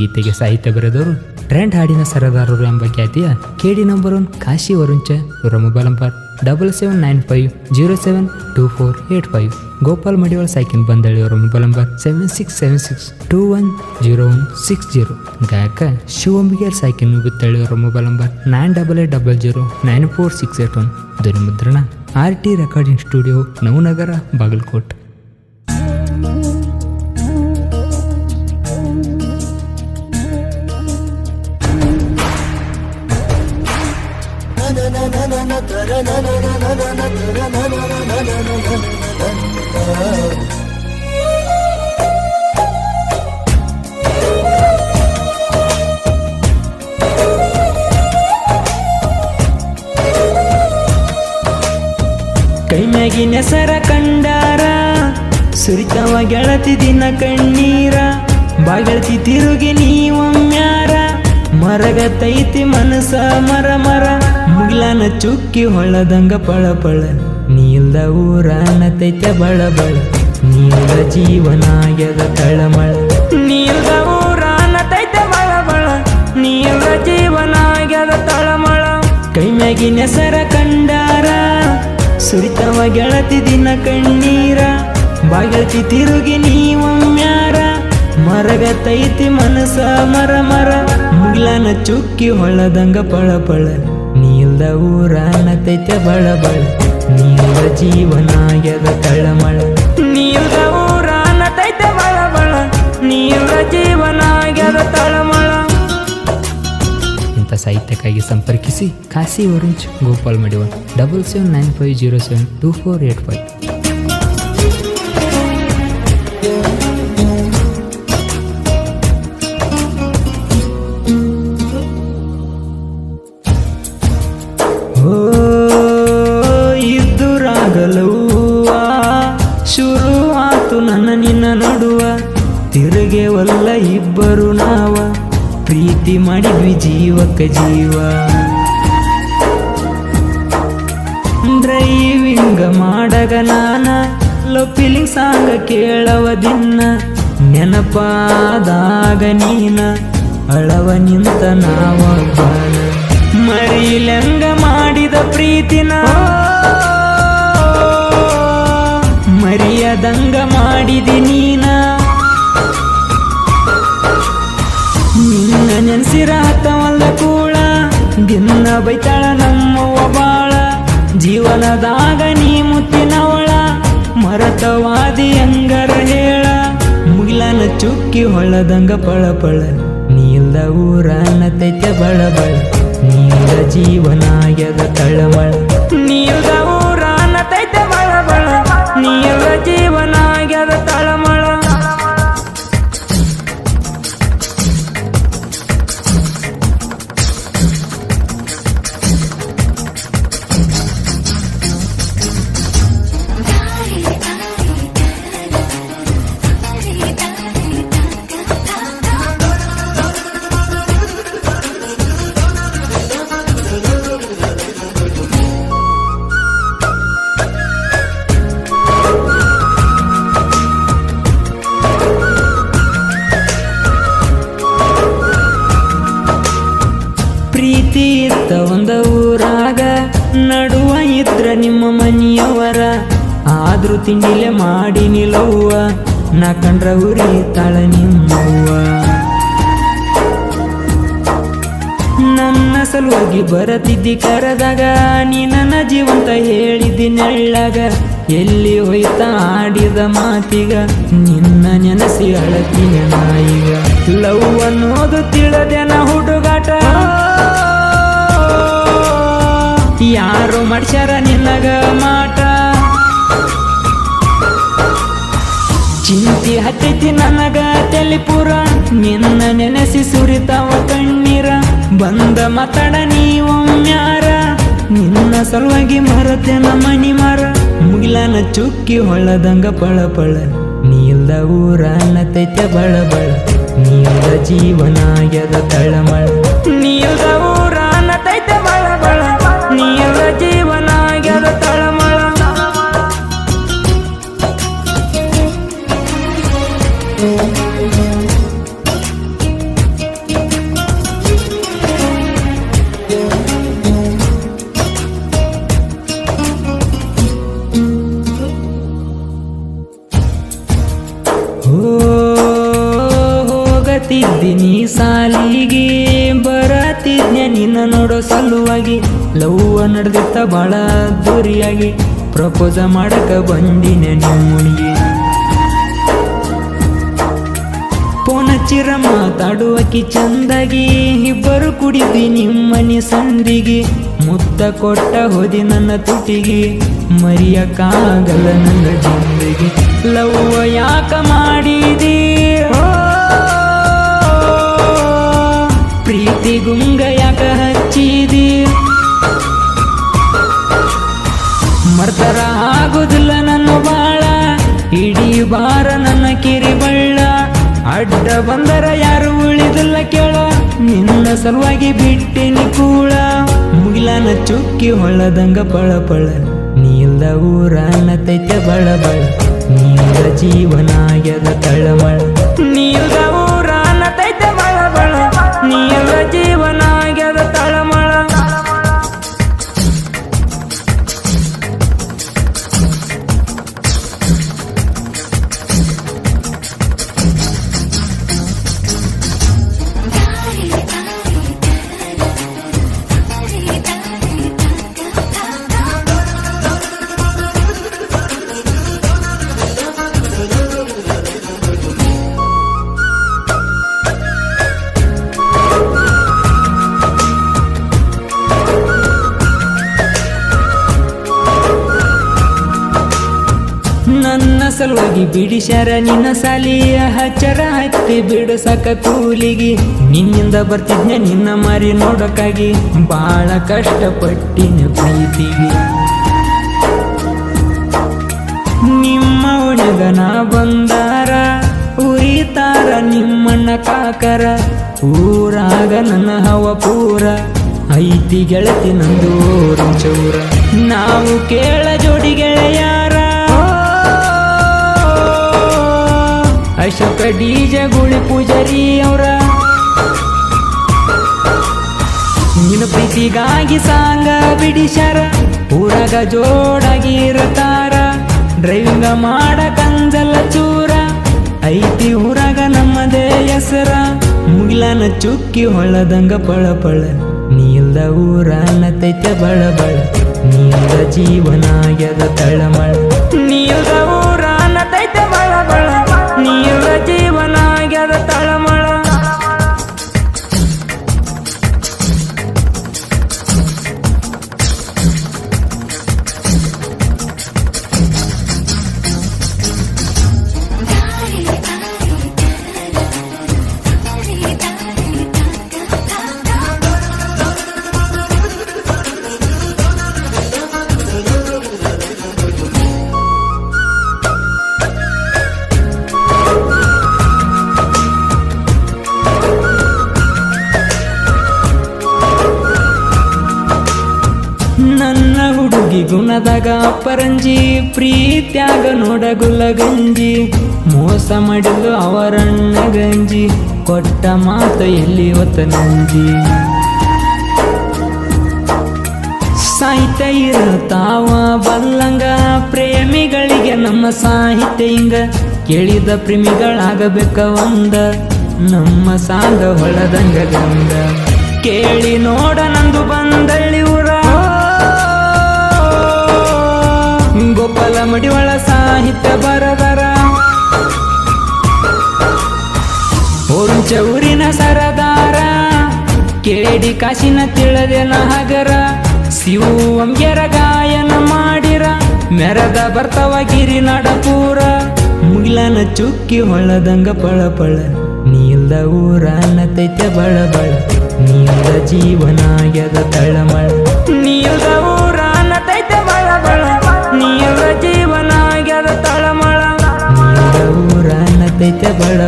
ಗೀತೆಗೆ ಸಾಹಿತ್ಯ ಬರೆದವರು ಟ್ರೆಂಡ್ ಹಾಡಿನ ಸರದಾರರು ಎಂಬ ಖ್ಯಾತಿಯ ಕೆಡಿ ನಂಬರ್ ಒನ್ ಕಾಶಿ ವರುಂಚ ಇವರ mobile number double seven nine five, zero seven two four eight five, Gopal Madiwal, ಸೈಕಿನ್ ಬಂದಳಿ ಅವರ mobile number seven six seven six two one zero one six zero, ಗಾಯಕ ಶಿವಂಬಿಗೆ ಸೈಕಿನ್ ಬಿತ್ತಳಿ ಅವರ mobile number nine double eight double zero nine four six eight one ಧ್ವನಿ ಮುದ್ರಣ R T recording studio, Navanagar, Bagalkot. ಕೈ ಮ್ಯಾಗಿನ ಸರ ಕಂಡಾರ, ಸುರಿತವ ಗೆಳತಿ ದಿನ ಕಣ್ಣೀರ, ಬಾಗೆಳತಿ ತಿರುಗಿ ನೀವಮ್ಯಾರ ಮರಗತೈತಿ ಮನಸ ಮರ ಮರ ಮುಗಿಲನ ಚುಕ್ಕಿ ಹೊಳದಂಗ ಪಳ ಪಳ ನೀಲ್ದ ಊರನತೈತೆ ಬಳ ಬಳ ನೀಲ್ದ ಜೀವನಾಗ್ಯದ ತಳಮಳ. ನೀಲ್ದ ಊರನತೈತೆ ಬಳ ಬಳ ನೀಲ್ದ ಜೀವನಾಗ್ಯದ ತಳಮಳ. ಕೈ ಮ್ಯಾಗಿನ ಸರ ಕಂಡಾರ. ಸುರಿತವ ಗೆಳತಿ ದಿನ ಕಣ್ಣೀರ. ಬಾಗೆಳತಿ ತಿರುಗಿ ನೀವ್ಯಾರ ಮರಗ ತೈತಿ ಮನಸ ಮರ ಮರ ಮುಗಿಲನ ಚುಕ್ಕಿ ಹೊಳದಂಗ ಪಳ ಪಳ ನೀಲ್ದ ರಾಣತೈತೆ ಬಳಬಳ ನೀರ ಜೀವನಾಯದ ತಳಮಳ. ನೀಲ್ದ ರಾಣತೈತೆ ಬಳಬಳ ನೀರ ನೀಲ್ದ ಜೀವನಾಗ್ಯದ ತಳಮಳ. ಇಂಥ ಸಾಹಿತ್ಯಕ್ಕಾಗಿ ಸಂಪರ್ಕಿಸಿ Kashi ವರುಂಚ್ Gopal Madiwal double seven nine five zero seven two four eight five ಶುರುವಾತು ನನ್ನ ನಿನ್ನ ನಡುವ. ತಿರುಗೆವಲ್ಲ ಇಬ್ಬರು ನಾವ. ಪ್ರೀತಿ ಮಾಡಿದ್ವಿ ಜೀವಕ್ಕ ಜೀವ. ಡ್ರೈವಿಂಗ್ ಮಾಡಗ ನಾನ, ಲವ್ ಫೀಲಿಂಗ್ ಸಾಂಗ ಕೇಳವ ದಿನ ನೆನಪಾದಾಗ ನೀನ, ಅಳವ ನಿಂತ ನಾವ ಮರಿಲಂಗ ಮಾಡಿದ ಪ್ರೀತಿನ ಮರಿಯದಂಗ ಮಾಡಿದಿ ನೀನ. ನಿನ್ನ ನೆನ್ಸಿರ ಹತ್ತವಲ್ಲ ಕೂಡ ದಿನ ಬೈತಾಳ ನಮ್ಮವ್ವ ಬಾಳ. ಜೀವನದಾಗ ನೀ ಮುತ್ತಿನವಳ, ಮರತವಾದಿ ಅಂಗರ ಹೇಳ. ಮುಗಿಲನ ಚುಕ್ಕಿ ಹೊಳದಂಗ ಪಳ ಪಳ ನೀಲ್ದ ಊರನತೈತೆ ಬಳ ಬಳ ನೀಲ್ದ ಜೀವನಾಗ್ಯದ ತಳಮಳ. ಇತ್ತ ಒಂದ ಊರಾಗ ನಡುವ ಇದ್ರ ನಿಮ್ಮ ಮನೆಯವರ. ಆದ್ರೂ ತಿಂಡಿಲೆ ಮಾಡಿ ನಿಲ್ಲುವ ನಾ ಕಂಡ್ರ ಉರಿ ತಾಳ ನಿಮ್ಮವ್ವ. ನನ್ನ ಸಲುವಾಗಿ ಬರತಿದ್ದಿ ಕರೆದಾಗ, ನೀ ನನ್ನ ಜೀವಂತ ಹೇಳಿದ್ದಿ ನೆಳ್ಳಾಗ. ಎಲ್ಲಿ ಹೋಯ್ತ ಆಡಿದ ಮಾತಿಗ, ನಿನ್ನ ನೆನಸಿ ಅಳತಿನ ನಾಯಿಗ. ಲವ್ ಅನ್ನೋದು ತಿಳಿದೆನ ಹುಡುಗಾಟ. ಯಾರು ಮಾಡ್ಸ್ಯಾರ ನಿನ್ನಗ ಮಾಟ. ಚಿಂತಿ ಹತ್ತೈತಿ ನನಗ ತೆಲಿಪುರ. ನಿನ್ನ ನೆನೆಸಿ ಸುರಿತಾವ ಕಣ್ಣೀರ. ಬಂದ ಮಾತಾಡ ನೀವೊಮ್ಯಾರ ನಿನ್ನ ಸಲುವಾಗಿ ಮರತೆನ ಮನಿ ಮರ ಮುಗಿಲನ ಚುಕ್ಕಿ ಹೊಳದಂಗ ಪಳ ಪಳ ನೀಲ್ದ ಊರನತೈತೆ ಬಳ ಬಳ ನೀಲ್ದ ಜೀವನಾಗ್ಯದ ತಳಮಳ. ನೀಲ್ದ ಹೋಗತಿದ್ದೀನಿ ಸಾಲಿಗೆ ಬರತಿದ್ಯ ನಿನ್ನ ನೋಡೋ ಸಲುವಾಗಿ. ಲವ್ವ ನಡೆದಿತ್ತ ಬಹಳ ದೂರಿಯಾಗಿ ಪ್ರಪೋಸ ಮಾಡಕ ಬಂದಿನ ನಿಮ್ಮನಿಗೆ ಫೋನ್ ಹಚ್ಚಿರ ಮಾತಾಡುವಕಿ ಚಂದಗಿ, ಇಬ್ಬರು ಕುಡಿದಿ ನಿಮ್ಮನಿ ಸಂದಿಗೆ. ಮುತ್ತ ಕೊಟ್ಟ ಹೋದಿ ನನ್ನ ತುಟಿಗೆ ಮರಿಯಕ್ಕಾಗಲ್ಲ ನನ್ನ ಜಿಂದಿಗೆ. ಲವ್ವ ಯಾಕ ಮಾಡಿದಿ? ಪ್ರೀತಿ ಗುಂಗ ಯಾಕ ಹಚ್ಚಿದಿ? ಮರ್ತರ ಆಗುದಿಲ್ಲ ನನ್ನ ಬಾಳ, ಇಡೀ ಬಾರ ನನ್ನ ಕಿರಿ ಬಳ್ಳ ಅಡ್ಡ ಬಂದರ ಯಾರು ಉಳಿದಿಲ್ಲ ಕೇಳ. ನಿನ್ನ ಸಲುವಾಗಿ ಬಿಟ್ಟಿನಿ ಕೂಳ. ಮುಗಿಲನ ಚುಕ್ಕಿ ಹೊಳ್ಳದಂಗ ಪಳ ಪಳ. ನೀಲ್ದ ಊರ ತೈತೆ ಬಳ ಬಳ. ನೀಲ್ದ ಜೀವನ ತಳಮಳ. ನೀಲ್ದ ಸಲುವಾಗಿ ಬಿಡಿಸ್ಯಾರ ನಿನ್ನ ಸಾಲಿಯ ಹಚ್ಚರ ಹತ್ತಿ ಬಿಡಸಕ ಕೂಲಿಗೆ. ನಿನ್ನಿಂದ ಬರ್ತಿದ್ನೆ ನಿನ್ನ ಮಾರಿ ನೋಡಕ್ಕಾಗಿ ಬಹಳ ಕಷ್ಟಪಟ್ಟಿನ ಪ್ರೀತಿಗೆ. ನಿಮ್ಮ ಒಣಗನ ಬಂದಾರ, ಉರಿತಾರ ನಿಮ್ಮಣ್ಣ ಕಾಕರ. ಊರಾಗ ನನ್ನ ಹವ ಪೂರ, ಐತಿ ಗೆಳತಿ ನಂದು ಚೌರ. ನಾವು ಕೇಳ ಜೋಡಿ ಗೆಳೆಯಾರ ಅಶೋಕ ಡೀಜ ಗುಳಿ ಪೂಜಾರಿ ಅವರ. ನಿನ್ನ ಪ್ರೀತಿಗಾಗಿ ಸಾಂಗ ಬಿಡಿಸ್ಯಾರ, ಊರಾಗ ಜೋಡಾಗಿ ಇರತಾರ. ಡ್ರೈವಿಂಗ ಮಾಡ ಕಂಜಲ ಚೂರ, ಐತಿ ಊರಾಗ ನಮ್ಮದೇ ಹೆಸರ. ಮುಗಿಲನ ಚುಕ್ಕಿ ಹೊಳದಂಗ ಪಳ ಪಳ ನೀಲ್ದ ಊರ ತೈತೆ ಬಳ ಬಳ ನೀಲ್ದ ಜೀವನ ಎದ ತಳಮಳ. ನೀಲ್ದ ಹುಡುಗಿ ಅಪ್ಪರಂಜಿ ಪ್ರೀತ್ಯಾಗ ನೋಡಗುಲ ಗಂಜಿ ಮೋಸ ಮಾಡಿದ್ದು ಅವರಣ್ಣ ಗಂಜಿ ಕೊಟ್ಟ ಮಾತು ಎಲ್ಲಿ ಹೊತ್ತ ನಂಜಿ ಸಾಹಿತ್ಯ ಇರತಾವ ಬಲ್ಲಂಗ, ಪ್ರೇಮಿಗಳಿಗೆ ನಮ್ಮ ಸಾಹಿತ್ಯ ಹಿಂಗ ಕೇಳಿದ ಪ್ರೇಮಿಗಳಾಗಬೇಕ ಒಂದ, ನಮ್ಮ ಸಾಂಗ ಹೊಳದಂಗ ಗಂಗ. ಕೇಳಿ ನೋಡ ನಂದು ಬಂದಳ್ಳಿ ಊರ ಮಡಿವಾಳ ಸಾಹಿತ್ಯ ಬರದರ. ಹೊಂಚ ಊರಿನ ಸರದಾರ ಕೇಳಿ ಕಾಶಿನ ತಿಳದೆನ ಹಗರ ಶಿವಂಗ್ಯರ ಗಾಯನ ಮಾಡಿರ, ಮೆರದ ಬರ್ತವ ಗಿರಿ ನಡಪೂರ. ಮುಗಿಲನ ಚುಕ್ಕಿ ಹೊಳದಂಗ ಪಳ ಪಳ ನೀಲ್ದ ಊರ ತೈತೆ ಬಳ ಬಳ ನೀಲ್ದ ಜೀವನ ತಳಮಳ. ನೀಲ್ದ ಊರನ್ನ ತೈತೆ